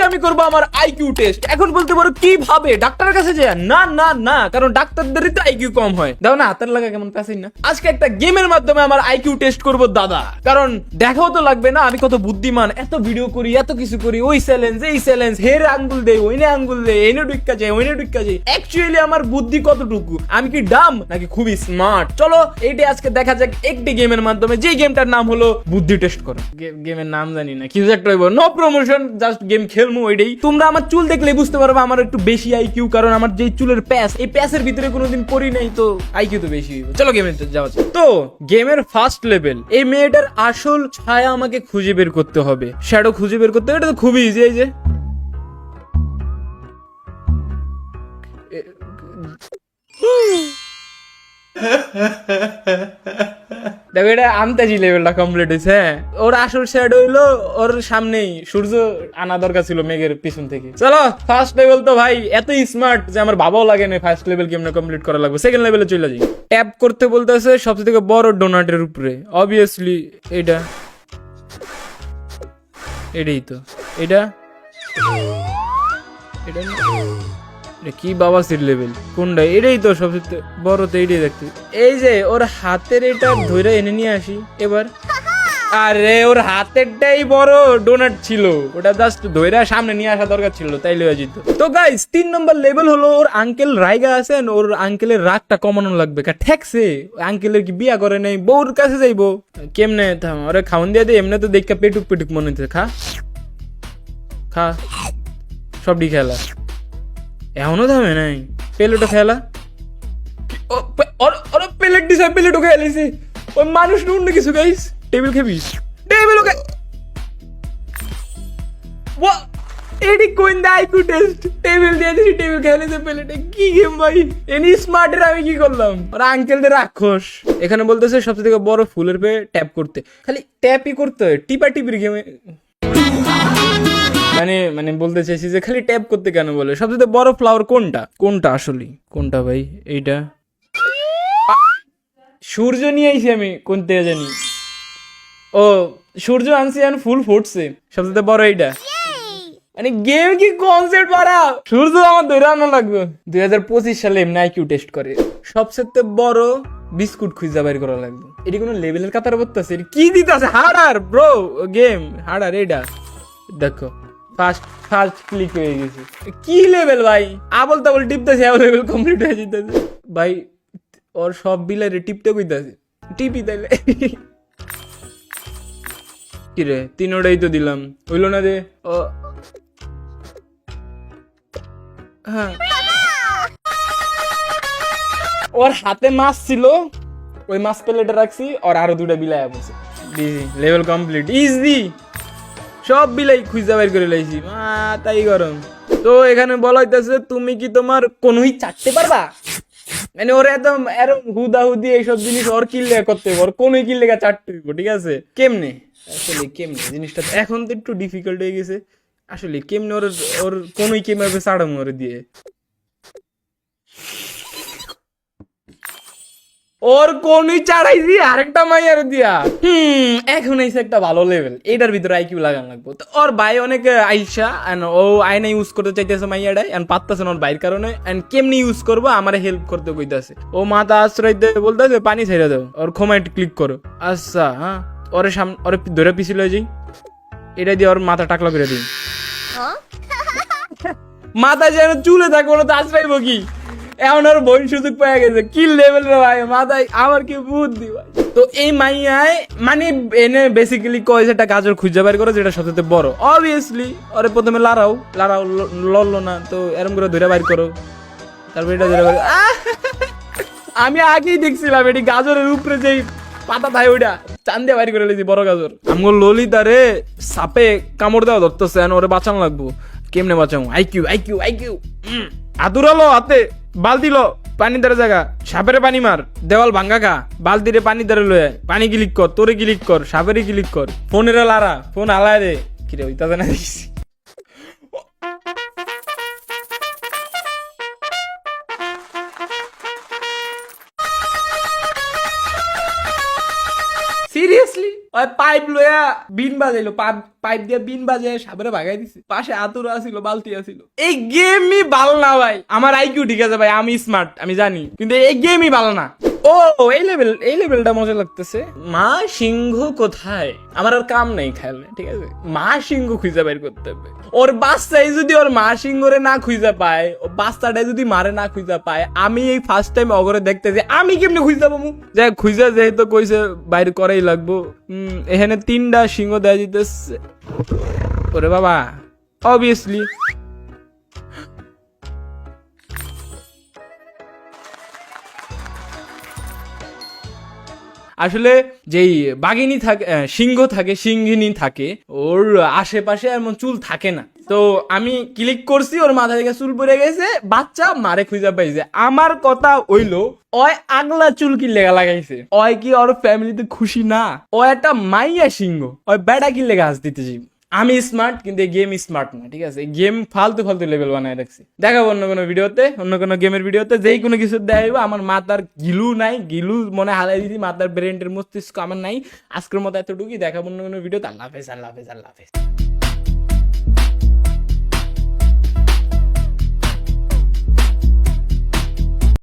আজকে আমি করব আমার আইকিউ টেস্ট এখন বলতে পারো কীভাবে ডাক্তারের কাছে যায় না না না, কারণ ডাক্তারদেরই তো আইকিউ কম হয়। দাও না, হাতের লাগা কেমন কাছেই না? আজকে একটা গেমের মাধ্যমে আমার আইকিউ টেস্ট করব দাদা। কারণ দেখাও তো লাগবে না, আমি কত বুদ্ধিমান। এত ভিডিও করি, এত কিছু করি, ওই চ্যালেঞ্জ এই চ্যালেঞ্জ হের আঙ্গুল দেই, ওইনে আঙ্গুল দেই, এনে ডুক্কা যায় ওইনে ডুক্কা যায় অ্যাকচুয়ালি আমার বুদ্ধি কতটুকু? আমি কি ডাম নাকি খুবই স্মার্ট চলো এইটা আজকে দেখা যাক একটি গেমের মাধ্যমে। যে গেমটার নাম হলো বুদ্ধি টেস্ট করো। গেমের নাম জানি না কিছু একটা নো প্রমোশন জাস্ট গেম খেলমু ওইটাই। তোমরা আমার চুল দেখলে বুঝতে পারবে আমার একটু বেশি আইকিউ কারণ আমার যে চুলের প্যাস এই প্যাসের ভিতরে কোনোদিন পরি নাই, তো আইকিউ তো বেশি চলো গেমে যাওয়া। তো গেমের ফার্স্ট লেভেল এই মেয়েটার আসল ছায়া আমাকে খুঁজে বের করতে হবে। শ্যাডো খুঁজে বের করতে হবে, এটা তো খুবই ইজি এই যে। দেখো, এটা আমতাজি লেভেলটা কমপ্লিট হয়েছে হ্যাঁ? ওর আসল শ্যাড হইল ওর সামনেই, সূর্য আনা দরকার ছিল মেঘের পিছন থেকে। চলো ফার্স্ট লেভেল তো ভাই, এত স্মার্ট যে আমার বাবাও লাগে না ফার্স্ট লেভেল কেমনে কমপ্লিট করা লাগবে। সেকেন্ড লেভেলে চলে যাই। ট্যাপ করতে বলতেছে সবচেয়ে থেকে বড় ডোনাটের উপরে। অবভিয়াসলি এটা এটাই তো। এটা? এটা? কি বাবা সিট লেভেল কোনটা এটাই তো সবচেয়ে বড় তো এইটাই দেখতে। এই যে, ওর হাতের এটা ধরে এনে নিয়ে আসি, এবার। আরে, ওর হাতেরটাই বড় ডোনাট ছিল। ওটা জাস্ট ধরে সামনে নিয়ে আসা দরকার ছিল তাইলে হয়ে যেত তো গাইস তিন নম্বর লেভেল হলো ওর আঙ্কেল রাইগা আছেন ওর আঙ্কেলের রাগটা কমানো লাগবে। কা ঠেকছে আঙ্কেলের কি বিয়া করে নাই, বউর কাছে যাইবো। কেমনে ওরে খাওন দিয়ে দে, এমনি তো দেখা পেটুক পেটুক মনে হচ্ছে খা। খা। সবটি খেলা। এখনও থামে নাই। পেলেটো খেলা। ওর পেলেট দিছে পেলেটও খেয়ে লিছি ওই মানুষ নুন না কিছু গাইস? টেবিল খেবিস টেবিল ওকে ওয়া এডি কোইন দা আইকু টেস্ট টেবিল দিয়ে দিছি, টেবিল খেয়ে লিছে পেলেটে। কি গেম ভাই? এনি স্মার্টের আমি কি করলাম? ওর আঙ্কেলদের রাক্ষস। এখানে বলতেছে সবচেয়ে থেকে বড় ফুলের পে ট্যাপ করতে। খালি ট্যাপই করতে হয়। টিপা টিপির গেমে মানে মানে বলতে চাইছি যে খালি ট্যাপ করতে কেন বলে? সবচেয়ে বড় ফ্লাওয়ার কোনটা? কোনটা আসলে? কোনটা ভাই? এইটা? সূর্য নিয়ে আইছি আমি, কোন থেকে জানি? ও, সূর্য আনছি আর ফুল ফুটছে। সবচেয়ে বড় এইটা। মানে গেম কি কনসেপ্ট বাড়া? সূর্য আমার ধরে আনা লাগবে। দুই হাজার পঁচিশ সালে এমনি আইকিউ টেস্ট করে। সবচেয়ে বড় বিস্কুট খুঁজে বাইর করা লাগবে। এটি কোনো লেভেলের কাতার বলতেছে কি দিতেছে? হার্ডার ব্রো গেম হার্ডার এইটা। দেখো। ফার্স্ট ফার্স্ট ক্লিক হয়ে গেছে। কি লেভেল ভাই? আবল তাবল টিপতেছে আবল লেভেল কমপ্লিট হয়ে যেতেছে। ভাই, ওর সব বিলারে টিপতে কইতাছে। টিপি তাইলে। কি রে তিনোটাই তো দিলাম। হইল না রে ও। হ্যাঁ। ওর হাতে মাছ ছিল। ওই মাছ প্লেটে রাখছি আর আরও দুটা বিলায় পড়ছে। লেভেল কমপ্লিট ইজি সব বিলাই খুঁজে বের করে লাইছি। মা তাই গরম। তো এখানে বলা হইতেছে, তুমি কি তোমার কোনোই চাটতে পারবা? মানে ওর এত এরম হুদা হুদি এইসব জিনিস ওর কিল্লে করতে ওর কোনোই কিল্লে চাটতে দিব ঠিক আছে? কেমনে? আসলে কেমনে? জিনিসটা এখন তো একটু ডিফিকাল্ট হয়ে গেছে। আসলে কেমনে ওর ওর কোনোই কেমনে চাড়াম ওর দিয়ে? ওর কোনই চাড়াইছি আরেকটা মাইয়ার দিয়া। হুম এখন এসে একটা ভালো লেভেল এটার ভিতরে আইকিউ লাগান লাগবো। তো ওর ভাই অনেক আইসা and ও আয়না ইউজ করতে চাইতেছে মাইয়াটাই এন্ড পারতেছে না ওর বাইর কারণে এন্ড কেমনি ইউজ করব আমার হেল্প করতে কইতাছে। ও মাথা আশ্রয় দিয়ে বলতেছে পানি ছেড়ে দাও ওর ক্ষমায় ক্লিক করো। আচ্ছা হ্যাঁ ওরে সামনে ওরে ধরে পিছিল যাই এটা দিয়ে ওর মাথা টাকলা করে দিই মাথা যেন চুলে থাকব না তো আশ্রয়বো কি এমন আর বই সুযোগ পাওয়া গেছে। কি লেভেল রে ভাই? মাথায় আমার কি বুদ্ধি ভাই? তো এই মাইয়ায় মানে এনে বেসিক্যালি কয় যেটা গাজর খুঁজে বের করে যেটা সবচেয়ে বড়। অবভিয়াসলি ওরে প্রথমে লারাও লারাও ল- লড়লো না, তো এরম করে ধরে বাইর করো। তারপর এটা ধরে আমি আগেই দেখছিলাম এটি গাজরের উপরে যেই পাতা থাকে ওইটা। চান্দে বাইর করে লেছি বড় গাজর। আমগো ললিতা রে, সাপে কামড় দেওয়া ধরতেছে ওরে বাঁচানো লাগবো। কেমনে বাঁচাবো? আইকিউ আইকিউ আইকিউ আতুরালো হাতে। বালতি লো পানি দেওয়ার জায়গা সাপের পানি মার। দেওয়াল ভাঙ্গা খা বালতিরে পানি ধরে লয়ে। পানি ক্লিক কর, তোরে ক্লিক কর, সাপেরে ক্লিক কর। ফোনের লারা, ফোন আলায় দে কিরে, ওইটা জানা দেখছি। ওই পাইপ লইয়া বিন বাজাইলো, পাইপ দিয়ে বিন বাজায় সাবরে ভাগাই দিছে। পাশে আতুর আছিল, বালতি আছিল। এই গেমই ভালো না ভাই। আমার আইকিউ ঠিক আছে ভাই, আমি স্মার্ট আমি জানি। কিন্তু এই গেমই ভালো না। ও, এই লেভেল এই লেভেলটা মজা লাগতেছে। মা সিংহ কোথায়? আমার আর কাম নেই খেয়াল ঠিক আছে? মা সিংহ খুঁজে বের করতে হবে। ওর বাচ্চাই যদি ওর মা সিংহরে না খুঁজে পায়, ও বাচ্চাটাই যদি মারে না খুঁজে পায়, আমি এই ফার্স্ট টাইম অগরে দেখতেছি আমি কেমনে খুঁজে পাবো? যাই খুঁজে যেহেতু কইছে বাইর করাই লাগবো। এখানে তিনটা সিংহ দেওয়া যেতেছে ওরে বাবা অবভিয়াসলি আসলে যেই বাঘিনী থাকে সিংহ থাকে সিংহিনী থাকে, ওর আশেপাশে এমন চুল থাকে না। তো আমি ক্লিক করছি, ওর মাথা থেকে চুল পড়ে গেছে, বাচ্চা মারে খুঁজে পাইছে। আমার কথা হইল ওই আগলা চুল কি লেগা লাগাইছে ওই কি ওর ফ্যামিলিতে খুশি না? ও একটা মাইয়া সিংহ ওই বেড়া কি লেগা হাস দিতেছি। আমি স্মার্ট কিন্তু এই গেম স্মার্ট না, ঠিক আছে? গেম ফালতু ফালতু লেভেল বানায় রাখছি। দেখাবো অন্য কোনো ভিডিওতে অন্য কোনো গেমের ভিডিওতে যেই কোনো কিছু দেখাইবো আমার মাথার গিলু নাই, গিলু মনে হালাই দিছি, মাথার ব্রেন্ডের মস্তিষ্ক আমার নাই, আজকের মতো এতটুকুই, দেখাবো অন্য কোনো ভিডিওতে আল্লাহ হাফেজ আল্লাহ হাফেজ আল্লাহ হাফেজ।